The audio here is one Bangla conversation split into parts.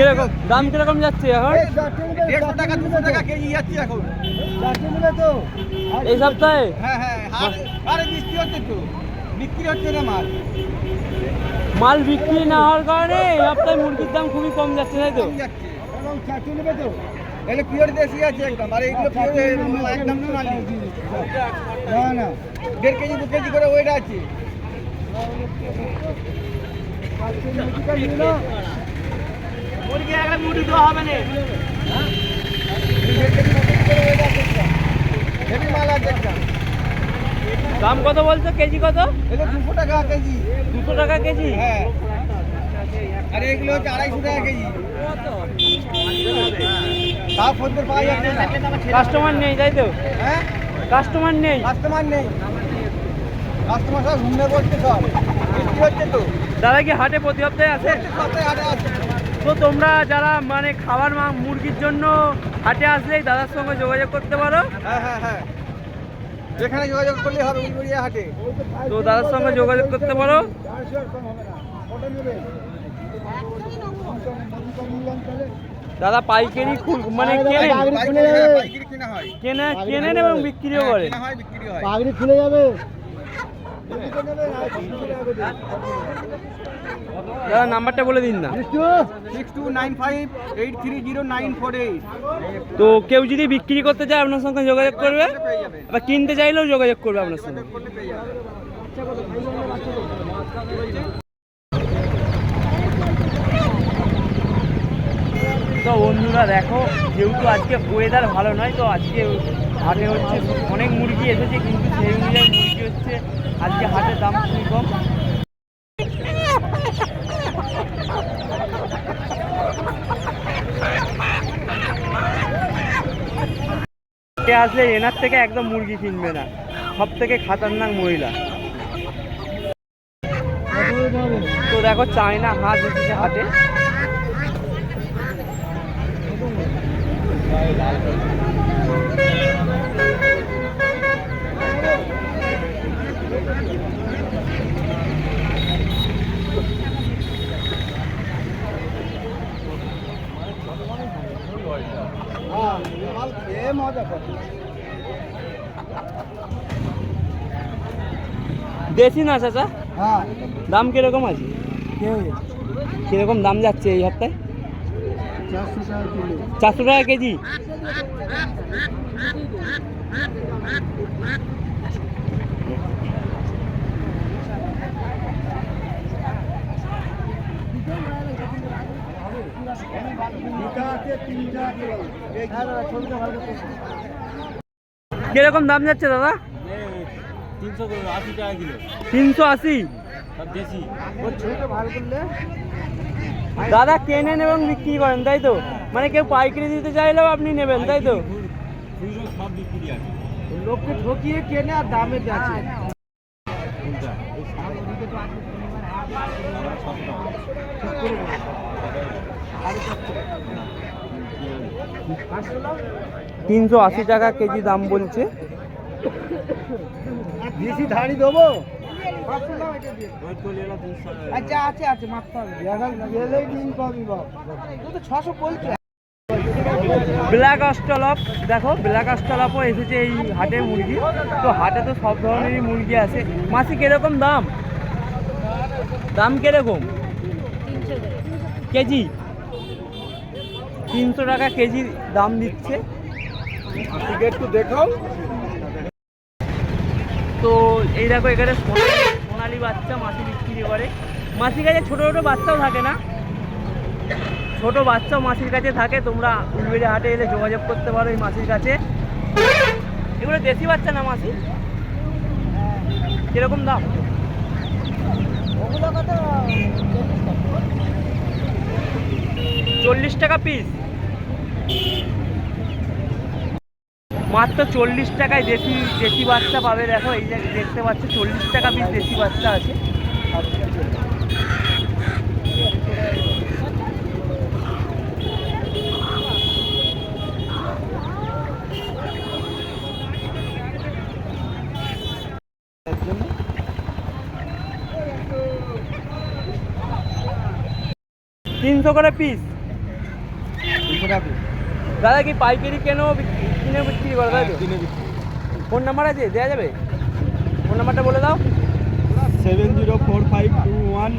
কীরকম দাম কীরকম যাচ্ছে এখন দেড়শো টাকা দুশো টাকা কেজি যাচ্ছে এখন এই সপ্তাহে হ্যাঁ হ্যাঁ আর বৃষ্টি হচ্ছে তো বিক্রি হচ্ছে না মাল মাল বিক্রি না হওয়ার কারণে এই সপ্তাহে মুরগির দাম খুবই কম যাচ্ছে তাই তো এগুলো পিওর দেশি আছে একদম আর এইগুলো পিওর একদম সোনালি না না দেড় কেজি দু কেজি করে ওয়েট আছে দাম কত বলছো কেজি কত দুশো টাকা কেজি দুশো টাকা কেজি হ্যাঁ আড়াইশো টাকা কেজি। খদ্দের পাওয়া যাচ্ছে কাস্টমার নেই, তাই তো? হ্যাঁ কাস্টমার নেই। কাস্টমার নেই। কাস্টমার সব ঘুমে বসছে সব। হচ্ছে তো? দাদা কি হাটে প্রতি সপ্তাহে আছে। তো তোমরা যারা মানে খাবার মা মুরগির জন্য হাটে আসলেই দাদার সঙ্গে যোগাযোগ করতে পারো। হ্যাঁ হ্যাঁ হ্যাঁ। যেখানে যোগাযোগ করলে হবে হাটে। তো দাদার সঙ্গে যোগাযোগ করতে পারো। দাদা পাইকারি মানে কেনা হয়। কেনে কেনেন এবং বিক্রিও করেন। কেনা বিক্রি হয়। পাগড়ি খুলে যাবে। দাদা নাম্বারটা বলে দিন না। Six two nine five eight three zero nine four eight তো কেউ যদি বিক্রি করতে চায় আপনার সঙ্গে যোগাযোগ করবে। আবার কিনতে চাইলেও যোগাযোগ করবে আপনার সঙ্গে। তো বন্ধুরা দেখো যেহেতু আজকে ওয়েদার ভালো নয় তো আজকে হাটে হচ্ছে অনেক মুরগি এসেছে কিন্তু সেই অনুযায়ী মুরগি হচ্ছে আজকে হাটের দাম খুবই কম। হাটে আসলে এনার থেকে একদম মুরগি কিনবে না। সব থেকে খাতারনাক মহিলা। তো দেখো, চায়না হাঁস এসেছে হাটে। খেয়ে মজা করে দেশি না চাচা? হ্যাঁ। দাম কীরকম আছে? কীরকম দাম যাচ্ছে এই সপ্তাহে? চারশো টাকা চারশো টাকা কেজি? কীরকম দাম যাচ্ছে দাদা? তিনশো আশি দাদা কেনেন এবং বিক্রি করেন তাই তো? মানে কেউ পাইকারি দিতে চাইলেও আপনি নেবেন তাই তো? খুচরো সব বিক্রি আছে। লোককে ঠকিয়ে কেনে আর দামে তিনশো আশি টাকা কেজি দাম বলছে। বেশি ধাড়ি দেবো? আচ্ছা আছে আছে মারতে হবে। গেলেই দিন পাবি বাপ। তো ছশো বলছো ব্ল্যাক অস্টলপ দেখো ব্ল্যাক অস্টলপও এসেছে এই হাটে মুরগি। তো হাটে তো সব ধরনেরই মুরগি আছে। মাসি কীরকম দাম? দাম কীরকম? কেজি? তিনশো টাকা কেজি দাম দিচ্ছে। একটু দেখাও। তো এই দেখো এখানে সোনালি সোনালি বাচ্চা মাসি বিক্রি করে। মাসির কাছে ছোটো ছোটো বাচ্চাও থাকে না? ছোট বাচ্চাও মাসির কাছে থাকে, তোমরা উলবেড়ি হাটে এলে যোগাযোগ করতে পারো এই মাসির কাছে। এগুলো দেশি বাচ্চা না মাসি? কীরকম দাম? চল্লিশ টাকা পিস মাত্র চল্লিশ টাকায় দেশি দেশি বাচ্চা পাবে, দেখো, এই দেখতে পাচ্ছ, চল্লিশ টাকা পিস দেশি বাচ্চা আছে। তিনশো করে পিস পিস দাদা, কি পাইকারি কেন বিক্রি- কিনে বিক্রি করে তাই তো? কিনে বিক্রি ফোন নাম্বার আছে? দেওয়া যাবে? ফোন নাম্বারটা বলে দাও। Seven zero four five two one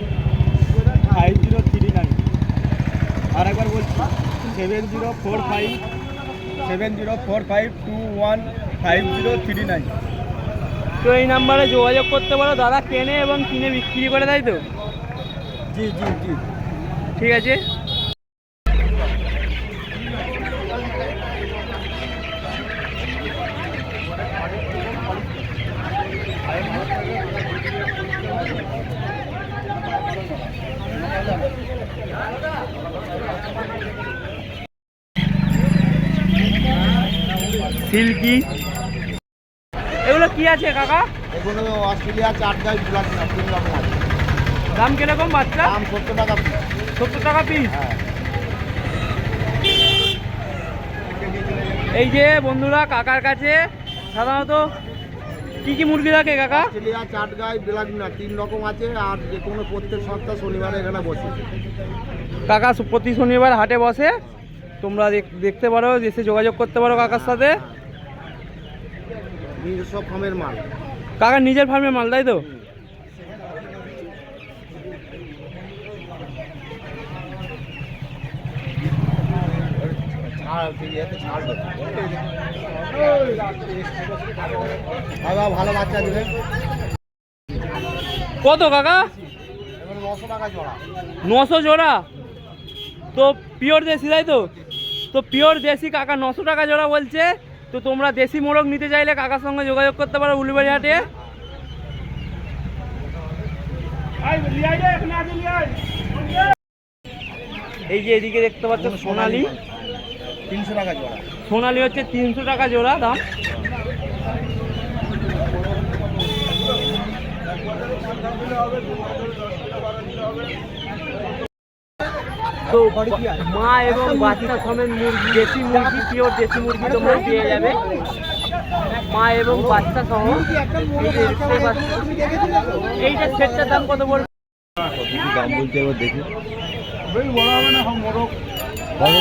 five zero three nine. আর একবার বলছি seven zero four five seven zero four five two one five zero three nine. তো এই নাম্বারে যোগাযোগ করতে পারো। দাদা কেনে এবং কিনে বিক্রি করে তাই তো? জি জি জি। ঠিক আছে। সিল্কি এগুলো কি আছে কাকা? এগুলো অস্ট্রেলিয়া চার গাছ না তিন রকম আছে দাম কীরকম বাচ্চা? দাম সত্তর টাকা piece। সত্তর টাকা পিস হ্যাঁ। এই যে বন্ধুরা কাকার কাছে সাধারণত কি কি মুরগি থাকে কাকা? অস্ট্রেলিয়া চাট গাই ব্লাক না তিন রকম আছে আর যে কোনো প্রত্যেক সপ্তাহ শনিবারে এখানে বসে। কাকা প্রতি শনিবার হাটে বসে। তোমরা দেখ- দেখতে পারো এসে যোগাযোগ করতে পারো কাকার সাথে। নিজস্ব ফার্মের মাল। কাকা নিজের ফার্মে মাল তাই তো? দাদা ভালো বাচ্চা দেবে কত কাকা? নশো টাকা জোড়া। নশো জোড়া? তো পিওর দেশি তাই তো? তো পিওর দেশি কাকা নশো টাকা জোড়া বলছে। তো তোমরা দেশি মোরগ নিতে চাইলে কাকার সঙ্গে যোগাযোগ করতে পারো উলিবাড়ি হাটে। এই যে এদিকে দেখতে পাচ্ছ সোনালি। তিনশো টাকা জোড়া। সোনালি হচ্ছে তিনশো টাকা জোড়া দাম। তো মা এবং বাচ্চা সমেত মুরগি, দেশি মুরগি, পিওর দেশি মুরগি তোমরা পেয়ে যাবে মা এবং বাচ্চা সহ। এইটা সেটটার দাম কত বলব দাম বলতে দেখি না মোরগ বলো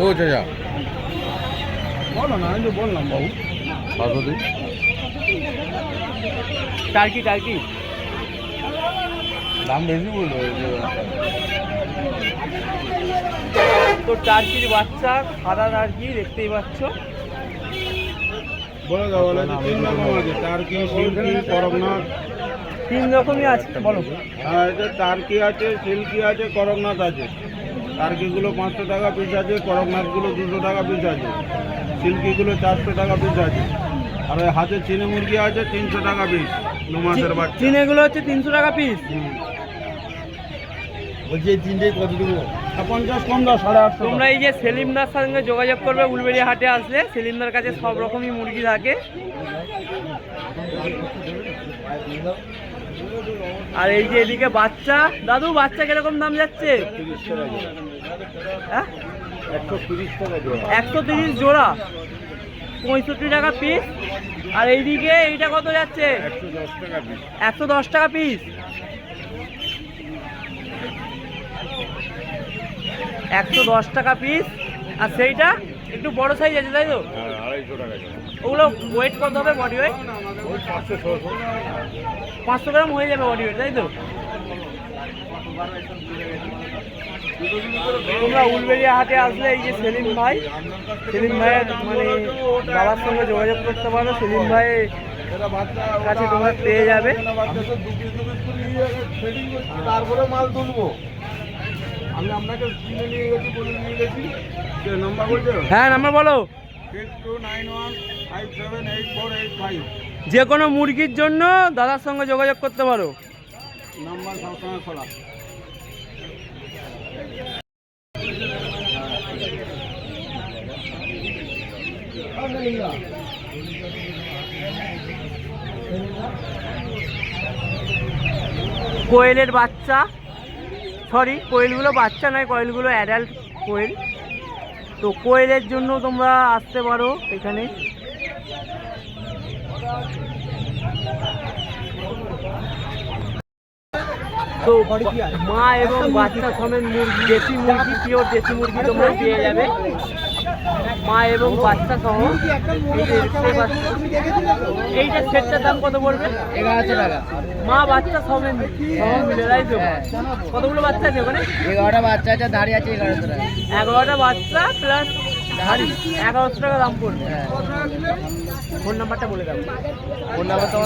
ও চাচা বলো না আমি বললাম বাবু দিন টার্কি টার্কি দাম বেশি বলল তো টার্কির বাচ্চা সাদা টার্কি দেখতেই পাচ্ছ। বলে দাও বলে তিন রকম আছে টার্কি সিল্কি করকনাথ তিন রকমই আছে বলো। হ্যাঁ এটা টার্কি আছে সিল্কি আছে করকনাথ আছে। টার্কিগুলো পাঁচশো টাকা পিস আছে করকনাথগুলো দুশো টাকা পিস আছে। সিল্কিগুলো চারশো টাকা পিস আছে। আর ওই হাতে চিনে মুরগি আছে তিনশো টাকা পিস দু মাসের বাচ্চা। চিনেগুলো হচ্ছে তিনশো টাকা পিস। বলছি এই তিনটেই কত দেবো? পঞ্চাশ কম দাও সাড়ে আটশো তোমরা এই যে সেলিমদার সঙ্গে যোগাযোগ করবে উলবেড়ি হাটে আসলে সেলিমদার কাছে সব রকমই মুরগি থাকে। আর এই যে এদিকে বাচ্চা দাদু বাচ্চা কীরকম দাম যাচ্ছে? হ্যাঁ একশো তিরিশ একশো তিরিশ জোড়া? পঁয়ষট্টি টাকা পিস আর এইদিকে এইটা কত যাচ্ছে? একশো দশ টাকা পিস একশো দশ টাকা পিস আর সেইটা একটু বড় সাইজ আছে, তাই তো? ওগুলো ওয়েট কত হবে বডি ওয়েট পাঁচশো গ্রাম হয়ে যাবে বডি ওয়েট তাই তো? তোমরা উলবেড়িয়া হাটে আসলে এই যে সেলিম ভাই সেলিম ভাইয়ের মানে বাবার সঙ্গে যোগাযোগ করতে পারো। সেলিম ভাই কাছে তোমরা পেয়ে যাবে। তারপরে মাল তুলবো। আমি আপনাকে কিনে নিয়ে গেছি বলে নিয়ে গেছি। যে নাম্বার হ্যাঁ নাম্বার বলো। যে কোনো মুরগির জন্য দাদার সঙ্গে যোগাযোগ করতে পারো। নাম্বার সবসময় খোলা। কোয়েলের বাচ্চা। সরি কোয়েলগুলো বাচ্চা নয়, কোয়েলগুলো অ্যাডাল্ট কোয়েল। তো কোয়েলের জন্য তোমরা আসতে পারো এখানে। তো মা এবং বাচ্চা সমেত মুরগি, দেশি মুরগি পিওর দেশি মুরগি তোমরা পেয়ে যাবে। মা এবং বাচ্চা সহ এইটা সেটটার দাম কত পড়বে? এগারোশো টাকা মা বাচ্চা সহ মিলে তাই তো? হ্যাঁ। কতগুলো বাচ্চা আছে ওখানে? এগারোটা বাচ্চা আছে দাঁড়িয়ে আছে এগারোশো টাকা এগারোটা বাচ্চা প্লাস এগারোশো টাকা দাম পড়বে। হ্যাঁ। ফোন নাম্বারটা বলে দাও। ফোন নাম্বার তো।